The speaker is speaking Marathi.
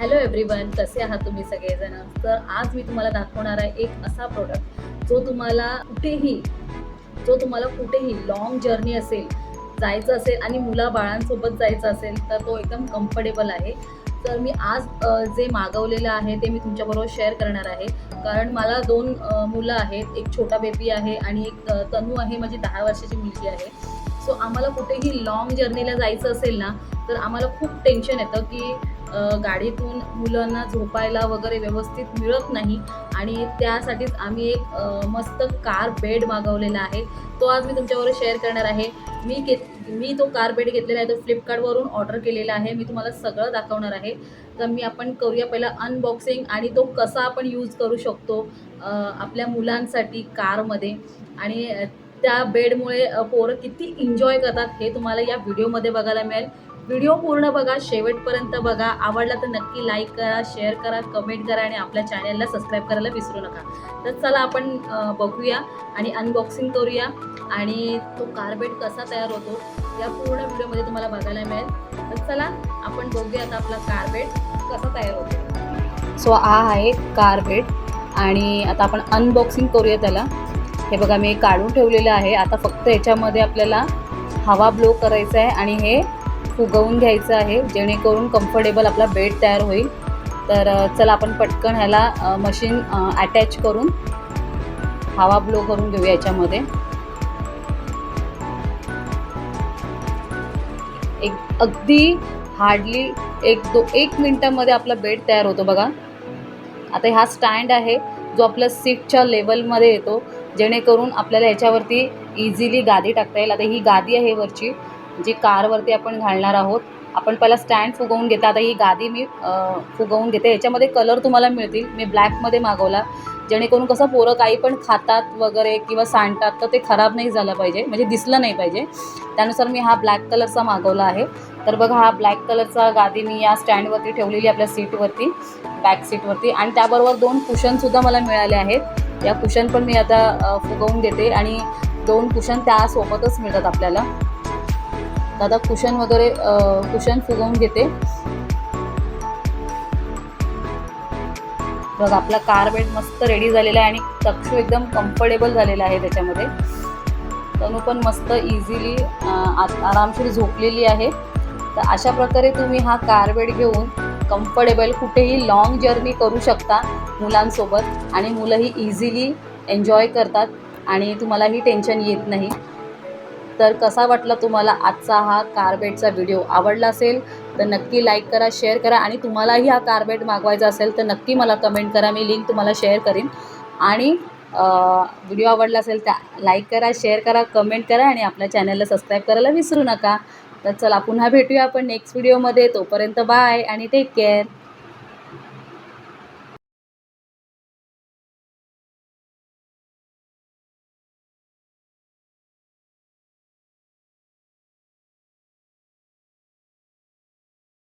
हॅलो एव्हरीवन कसे आहात तुम्ही सगळेजण? तर आज मी तुम्हाला दाखवणार आहे एक असा प्रोडक्ट जो तुम्हाला कुठेही जो तुम्हाला कुठेही लॉंग जर्नी असेल जायचं असेल आणि मुलाबाळांसोबत जायचं असेल तर तो एकदम कम्फर्टेबल आहे. तर मी आज जे मागवलेलं आहे ते मी तुमच्याबरोबर शेअर करणार आहे. कारण मला दोन मुलं आहेत एक छोटा बेबी आहे आणि एक तनू आहे माझी दहा वर्षाची मुलगी आहे. सो आम्हाला कुठेही लॉंग जर्नीला जायचं असेल ना तर आम्हाला खूप टेन्शन येतं की गाडीतून मुलांना झोपायला वगैरे व्यवस्थित मिळत नाही. आणि त्यासाठीच आम्ही एक मस्त कार बेड मागवलेला आहे. तो आज मी तुमच्याबरोबर शेअर करणार आहे. मी घेत मी तो कार बेड घेतलेला आहे. तो फ्लिपकार्टवरून ऑर्डर केलेला आहे. मी तुम्हाला सगळं दाखवणार आहे. तर मी आपण करूया पहिला अनबॉक्सिंग आणि तो कसा आपण यूज करू शकतो आपल्या मुलांसाठी कारमध्ये. आणि त्या बेडमुळे पोरं किती एन्जॉय करतात हे तुम्हाला या व्हिडिओमध्ये बघायला मिळेल. व्हिडिओ पूर्ण बघा शेवटपर्यंत बघा. आवडला तर नक्की लाईक करा शेअर करा कमेंट करा आणि आपल्या चॅनलला सबस्क्राईब करायला विसरू नका. तर चला आपण बघूया आणि अनबॉक्सिंग करूया. आणि तो कार्बेट कसा तयार होतो या पूर्ण व्हिडिओमध्ये तुम्हाला बघायला मिळेल. तर चला आपण बघूया आता आपला कार्बेट कसा तयार होतो. सो हा आहे कार्बेट आणि आता आपण अनबॉक्सिंग करूया त्याला. हे बघा मी काढून ठेवलेलं आहे. आता फक्त याच्यामध्ये आपल्याला हवा ब्लो करायचा आहे आणि हे फुगवून घ्यायचं आहे. जेणेकरून कम्फर्टेबल आपला बेड तयार होईल. तर चला आपण पटकन ह्याला मशीन अटॅच करून हवा ब्लो करून घेऊ याच्यामध्ये. एक अगदी हार्डली एक दो एक मिनटामध्ये आपला बेड तयार होतो बघा. आता हा स्टँड आहे जो आपल्या सीटच्या लेवलमध्ये येतो. जेणेकरून आपल्याला याच्यावरती इझिली गादी टाकता येईल. आता ही गादी आहे वरची. जी कारवरती आपण घालणार आहोत आपण पहिला स्टँड फुगवून घेता. आता ही गादी मी फुगवून घेते. याच्यामध्ये कलर तुम्हाला मिळतील. मी ब्लॅकमध्ये मागवला. जेणेकरून कसं पोरं काही पण खातात वगैरे किंवा सांडतात तर ते खराब नाही झालं पाहिजे. म्हणजे दिसलं नाही पाहिजे. त्यानुसार मी हा ब्लॅक कलरचा मागवला आहे. तर बघा हा ब्लॅक कलरचा गादी मी या स्टँडवरती ठेवलेली आपल्या सीटवरती बॅक सीटवरती आणि त्याबरोबर दोन कुशनसुद्धा मला मिळाले आहेत. या कुशन पण मी आता फुगवून देते आणि दोन कुशन त्यासोबतच मिळतात आपल्याला. तर आता कुशन वगैरे कुशन फुगवून घेते. बघ आपला कार बेड मस्त रेडी झालेला आहे आणि चक्षू एकदम कम्फर्टेबल झालेला आहे त्याच्यामध्ये. तनू पण मस्त इझिली आरामशीर झोपलेली आहे. तर अशा प्रकारे तुम्ही हा कार बेड घेऊन कम्फर्टेबल कुठेही लाँग जर्नी करू शकता मुलांसोबत आणि मुलंही इझिली एन्जॉय करतात आणि तुम्हालाही टेन्शन येत नाही. तर कसा वाटला तुम्हाला आजचा हा कार्बेटचा व्हिडिओ? आवडला असेल तर नक्की लाईक करा शेअर करा आणि तुम्हालाही हा कार्बेट मागवायचा असेल तर नक्की मला कमेंट करा. मी लिंक तुम्हाला शेअर करीन. आणि व्हिडिओ आवडला असेल त्या लाईक करा शेअर करा कमेंट करा आणि आपल्या चॅनलला सबस्क्राईब करायला विसरू नका. तर चला पुन्हा भेटूया आपण नेक्स्ट व्हिडिओमध्ये तोपर्यंत बाय आणि टेक केअर